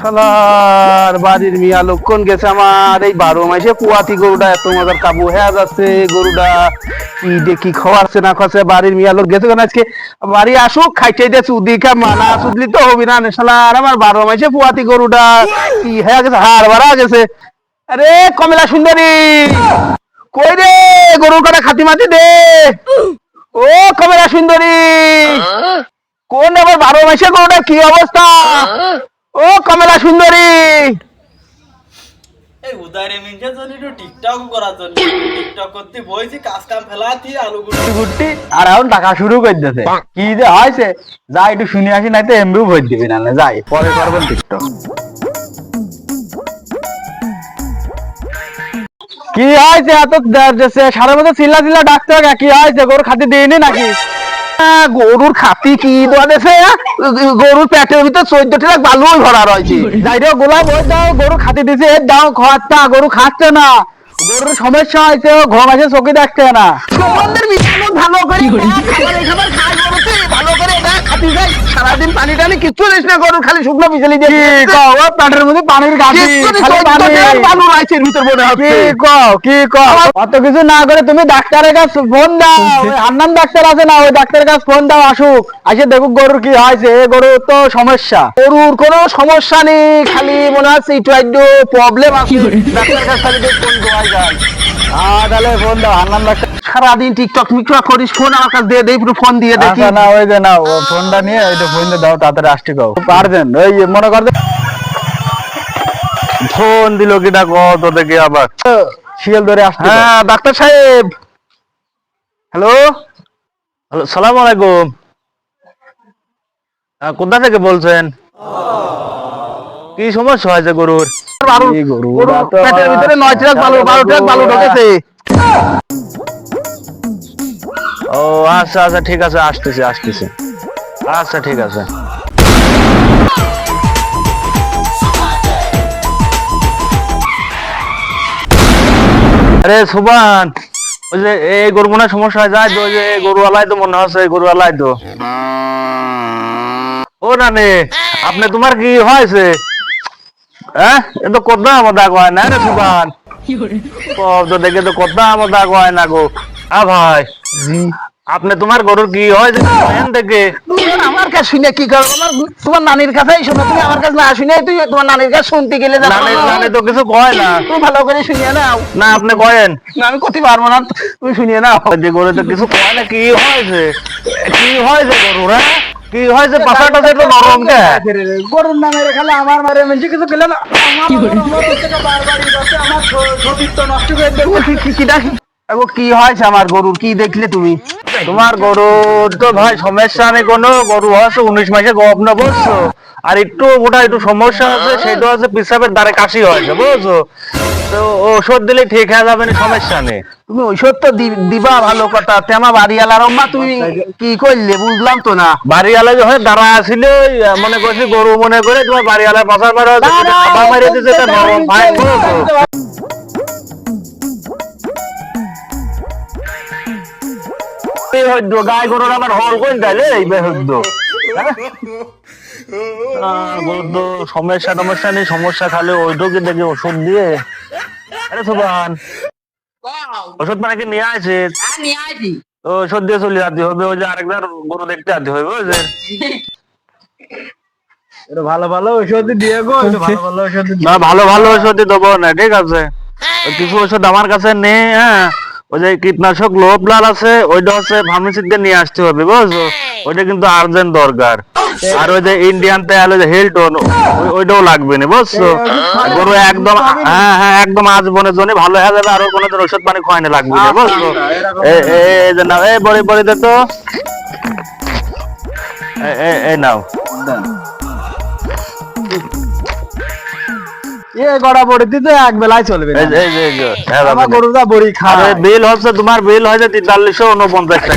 শালার বাড়ির মিয়া লক্ষণ গেছে আমার? এই বারো মাসে পুয়াতি গরুটা এত মজার কাবু হয়ে যাচ্ছে গরুটা। কি দেখি খাওয়াচ্ছে না খাওয়াচ্ছে বাড়ির মিয়া লোক গেছে আজকে? বাড়ি আসুক খাইতে দিয়ে চুদি খা, মানা চুদলি তো হবি না শালার আমার বারো মাসে পুয়াতি গরুটা। কি হয়ে গেছে? হাড় বাড়া গেছে। আরে কমলা সুন্দরী, কই রে? গরুর কটা খাতি মাতি দে। ও কমলা সুন্দরী, কোন আবার বারো মাসে গরুটার কি অবস্থা? ও কমলা সুন্দরী এই উদারে মিনছে জন্য একটু টিকটক করার জন্য টিকটক করতে বইছি কাজ কাম ফেলাতি আলু গুটি গুটি আর এখন টাকা শুরু করে দিতেছে কি যে হয়েছে যা একটু শুনে আসি নাই তো এমবিও ভোট দিবি না যাই পরে করবেন টিকটক কি হয়েছে এত সারা মতো চিল্লা চিল্লা ডাকতে হবে কি হয়েছে গরু খাতে দিইনি নাকি গরুর খাতি কি দোয়া দেশে গরুর পেটের ভিতর চোদ্দটি লাখ বালু ভরা রয়েছে। যাই রে গোলা বই দাও গরু খাতি দিছে এর দাও খাওয়াচ্ছা গরু খাচ্ছে না। গরুর সমস্যা হয়েছে ঘর আছে চোখে দেখছে না। ভালো করে খাবার সারাদিন পানি টানি কিচ্ছু দিস না গরুর খালি শুকনো দিয়ে কি কও? ও পেটের মধ্যে পানির গাছি বালু ভিতর মনে কি কও কি কও? অত কিছু না করে তুমি ডাক্তারের কাছে ফোন দাও। ওই হান্নান ডাক্তার আছে না ওই ডাক্তারের কাছে ফোন দাও আসুক। আসে দেখুক গরুর কি হয়েছে এ গরুর তো সমস্যা। গরুর কোনো সমস্যা নেই খালি মনে হচ্ছে একটু একটু প্রবলেম আছে। ডাক্তার কাছে খালি ফোন দেওয়া যায়। হ্যাঁ তাহলে ফোন দাও হান্নান ডাক্তার সারাদিন টিকটক মিকটক করিস ফোন আমার কাছে দিয়ে দে একটু ফোন দিয়ে দেখি আচ্ছা না ওই যে না ও ফোনটা নিয়ে ওইটা ফোন দাও তাড়াতাড়ি আসতে কও। পারছেন ওই মনে কর ফোন দিল কিটা কত দেখি আবার? শিয়াল ধরে আসতে হ্যাঁ ডাক্তার সাহেব। হ্যালো হ্যালো সালাম আলাইকুম। হ্যাঁ, কোথা থেকে বলছেন? কি সমস্যা হয়েছে গরুর? গরুর পেটের ভিতরে নয় ট্রাক বালু বারো ট্রাক বালু ঢুকেছে। ও আচ্ছা আচ্ছা ঠিক আছে আসতেছি আসতেছি। আচ্ছা ঠিক আছে। আরে সুবান ওই যে এই গরু মনে হয় সমস্যা হয়ে যায় তো ওই যে গরু আলাই তো মনে হচ্ছে এই গরু আলাই তো। ও নানি আপনি তোমার কি হয়েছে? হ্যাঁ এ তো কথা আমাদা কয় না রে সুবান। তো দেখে তো কথা আমাদা কয় না গো। আ ভাই। আপনি তোমার গরুর কি হয়েছে এখান আমার কাছে শুনে কি করো আমার তোমার নানির কাছেই শোনো তুমি আমার কাছে না শুনে তুই তোমার নানির কাছে শুনতে গেলে নানি নানি তো কিছু কয় না। তুমি ভালো করে শুনিয়ে নাও। না আপনি কয়েন। না আমি করতে পারব না তুমি শুনিয়ে নাও। যে গরু তো কিছু কয় না কি হয়েছে কি হয়েছে গরুর হ্যাঁ? কি তো নরম কে? গরুর নামে খালে আমার মারে মেনছে কিছু গেলে না। আমার বারবার আমার সতীত্ব নষ্ট করে দেবো। কি কি কি? ডাকি আগো কি হয়েছে আমার গরুর? কি দেখলে তুমি? তোমার গরুর তো ভাই সমস্যা নেই কোনো। গরু আছে উনিশ মাসে গপ্ন বলছো আর একটু ওটা একটু সমস্যা আছে সেটা হচ্ছে পিসাবের দ্বারে কাশি হয়েছে, বুঝছ? তো ওষুধ দিলে ঠিক হয়ে যাবে না সমস্যা নেই। তুমি ঔষধ তো দিবা, ভালো কথা। তেমা বাড়িওয়ালার মা তুমি কি করলে? বুঝলাম তো না। বাড়িওয়ালা যখন দাঁড়া আছিল মনে করছি গরু মনে করে তোমার বাড়িওয়ালার পাশার খাবার মারিয়ে ভাই বুঝছ? এই হইদ্য, গাই গরুর আমার হল কোন তাইলে? এই বেহদ্য বলতো সমস্যা টমস্যা নেই সমস্যা খালি ওইটুকু দেখে ওষুধ দিয়ে। আরে সুবান ওষুধ মানে কি নিয়ে আছে ওষুধ দিয়ে চলে যেতে হবে ওই যে আরেকবার গরু দেখতে যেতে হবে বুঝলেন এটা ভালো ভালো ঔষধ দিয়ে গো ভালো ভালো ঔষধ না ভালো ভালো ওষুধ দেবো না ঠিক আছে? কিছু ওষুধ আমার কাছে নেই হ্যাঁ? ওই যে কীটনাশক লোভ লাল আছে ওইটা হচ্ছে ফার্মেসিতে নিয়ে আসতে হবে বুঝছ? ওইটা কিন্তু আর্জেন্ট দরকার। আর ওই যে ইন্ডিয়ান তেল ওই যে হিলটন ওই- ওইটাও লাগবে না বুঝছ? গরু একদম হ্যাঁ হ্যাঁ একদম আজ বনের জন্য ভালো হয়ে যাবে আর কোনো দিন ওষুধ পানি খাওয়াই না লাগবে না বুঝছ? এ- এ- এই যে নাও এই বড়ি বড়ি দে তো। এই নাও। এ গড়া বড়ি দিতে এক বেলায় চলবে না। এই যে- এই যে- এই যে, হ্যাঁ, আমার গরুটা বড়ি বিল হচ্ছে তোমার বিল হয়েছে তেতাল্লিশশো উনপঞ্চাশ টাকা।